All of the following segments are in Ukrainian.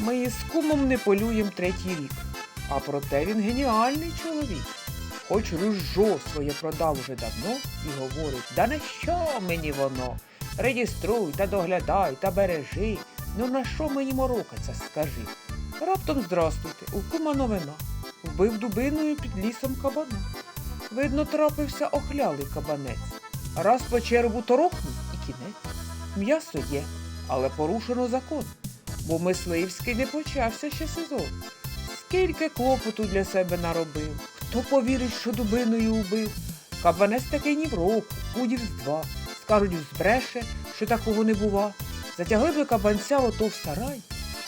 Ми з кумом не полюєм третій рік. А проте він геніальний чоловік. Хоч ружжо своє продав уже давно і говорить, да на що мені воно? Реєструй та доглядай та бережи. Ну на що мені морокаться, скажи. Раптом здрастуйте, у кума новина. Вбив дубиною під лісом кабана. Видно, трапився охлялий кабанець. Раз по черву торохнув і кінець. М'ясо є, але порушено закон, бо мисливський не почався ще сезон. Скільки клопоту для себе наробив, хто повірить, що дубиною убив. Кабанець такий ні в року, пудів з два. Скажуть, збреше, що такого не бува. Затягли би кабанця ото в сарай.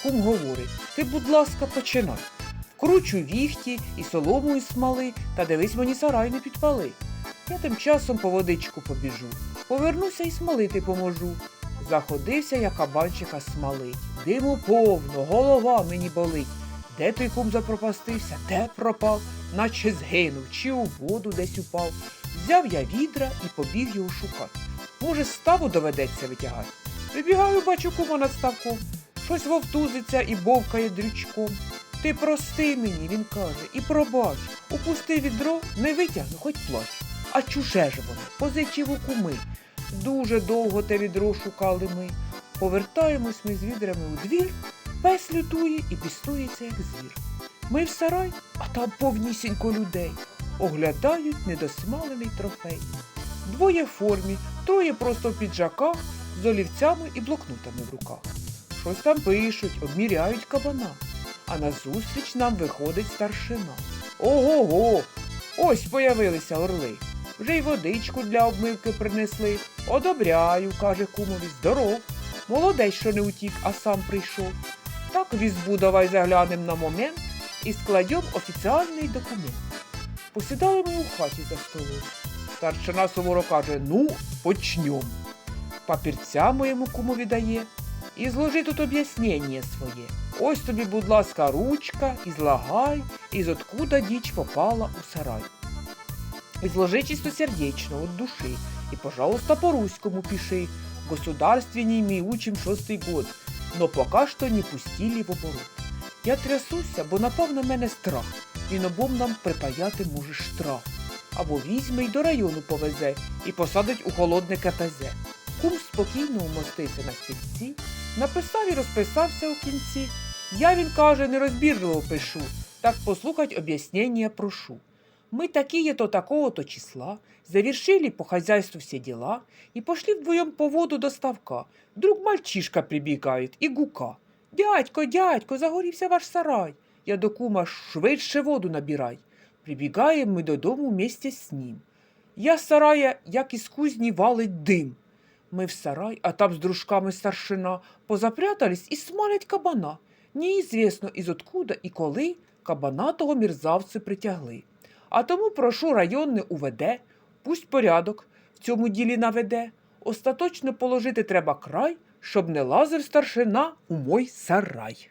Кум говорить, ти, будь ласка, починай. Вкручу віхті і солому із смали, та дивись мені сарай не підпали. Я тим часом по водичку побіжу, повернуся і смалити поможу. Заходився я кабанчика смалить. Диму повно, голова мені болить. Де той кум запропастився, де пропав, наче згинув, чи у воду десь упав. Взяв я відра і побіг його шукати. Може, ставу доведеться витягати. Вибігаю, бачу кума над ставком. Щось вовтузиться і бовкає дрючком. Ти прости мені, він каже, і пробач. Упусти відро, не витягну, хоч плач. А чуже ж воно, позичив у куми. Дуже довго те відро шукали ми. Повертаємось ми з відрами у двір, пес лютує і пістується, як звір. Ми в сарай, а там повнісінько людей. Оглядають недосмалений трофей. Двоє в формі, троє просто в піджаках, з олівцями і блокнотами в руках. Щось там пишуть, обміряють кабана. А назустріч нам виходить старшина. Ого-го! Ось появилися орли. Вже й водичку для обмивки принесли. Одобряю, каже кумові, здоров. Молодець, що не утік, а сам прийшов. Так візьму, давай заглянем на момент і складем офіціальний документ. Посідали ми у хаті за столом. Старшина суворо каже, ну, почнем. Папірця моєму кумові дає. І зложи тут об'яснення своє. Ось тобі, будь ласка, ручка, і злагай, із откуда діч попала у сарай. Изложи чистосердечно, от души, и, пожалуйста, по-русскому пиши. В государственней ми учим шостий год, но пока что не пустили в оборот. Я трясуся, бо напав на мене страх. Він обом нам припаяти може штраф. Або візьме й до району повезе і посадить у холодне КПЗ. Кум спокійно умостився на стільці, написав і розписався у кінці. Я, він каже, нерозбірливо пишу, так послухать об'яснення прошу. Мы такие-то такого-то числа, завершили по хозяйству все дела и пошли вдвоем по воду до ставка. Вдруг мальчишка прибегает и гука. Дядько, дядько, загорівся ваш сарай. Я до кума швидше воду набирай. Прибігаємо ми додому вместе з ним. Я з сарая, як із кузні, валить дим. Ми в сарай, а там з дружками старшина позапрятались і смалять кабана. Неізвісно із откуда і коли кабана того мірзавці притягли. А тому прошу районне УВД, пусть порядок в цьому ділі наведе. Остаточно положити треба край, щоб не лазив старшина у мой сарай.